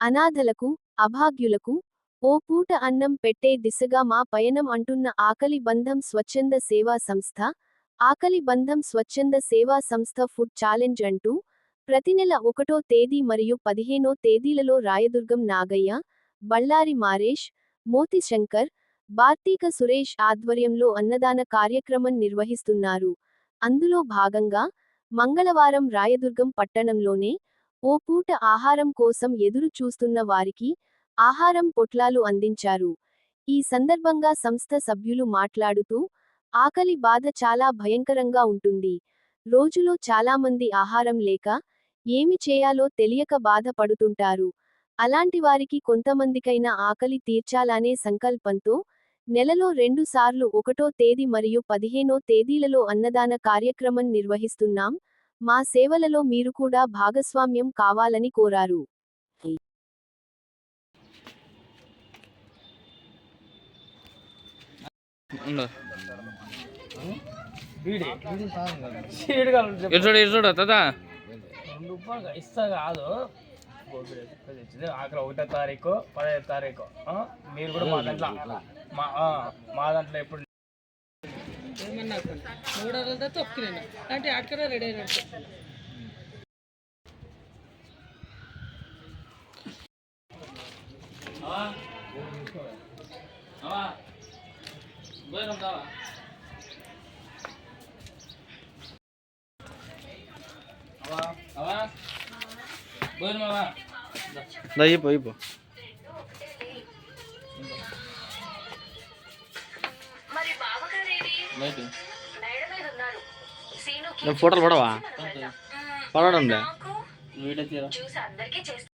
అనాథలకు అభాగ్యులకు ఓ పూట అన్నం పెట్టే దిశగా మా పయనం అంటున్న ఆకలి బంధం స్వచ్ఛంద సేవా సంస్థ ఆకలి బంధం స్వచ్ఛంద సేవా సంస్థ ఫుడ్ ఛాలెంజ్ అంటూ ప్రతి నెల ఒకటో తేదీ మరియు పదిహేనో తేదీలలో రాయదుర్గం నాగయ్య బళ్ళారి మారేష్ మోతి శంకర్ బార్తీక సురేష్ ఆధ్వర్యంలో అన్నదాన కార్యక్రమం నిర్వహిస్తున్నారు. అందులో భాగంగా మంగళవారం రాయదుర్గం పట్టణంలోనే ఓ పూట ఆహారం కోసం ఎదురు చూస్తున్న వారికి ఆహారం పొట్లాలు అందించారు. ఈ సందర్భంగా సంస్థ సభ్యులు మాట్లాడుతూ ఆకలి బాధ చాలా భయంకరంగా ఉంటుంది. రోజులో చాలామంది ఆహారం లేక ఏమి చేయాలో తెలియక బాధపడుతుంటారు. అలాంటి వారికి కొంతమందికైనా ఆకలి తీర్చాలనే సంకల్పంతో నెలలో రెండుసార్లు ఒకటో తేదీ మరియు పదిహేనో తేదీలలో అన్నదాన కార్యక్రమం నిర్వహిస్తున్నాం. మా సేవలలో మీరు కూడా భాగస్వామ్యం కావాలని కోరారు. ఇస్తా కాదు. ఆఖరి ఒకటో తారీఖు పదహైదు తారీఖు. ఆ? మీరు కూడా మా దాంట్లో మా దాంట్లో ఎప్పుడు ఏమన్నా మూడు రోజులతో తొక్కినాను అంటే అక్కడ రెడీ అయినట్టు దా నువ్వు ఫోటోలు పడవా? మ్మ్, పడడం లే. నాకు వీడియో తీరా? చూసి అందరికీ చేస్తాను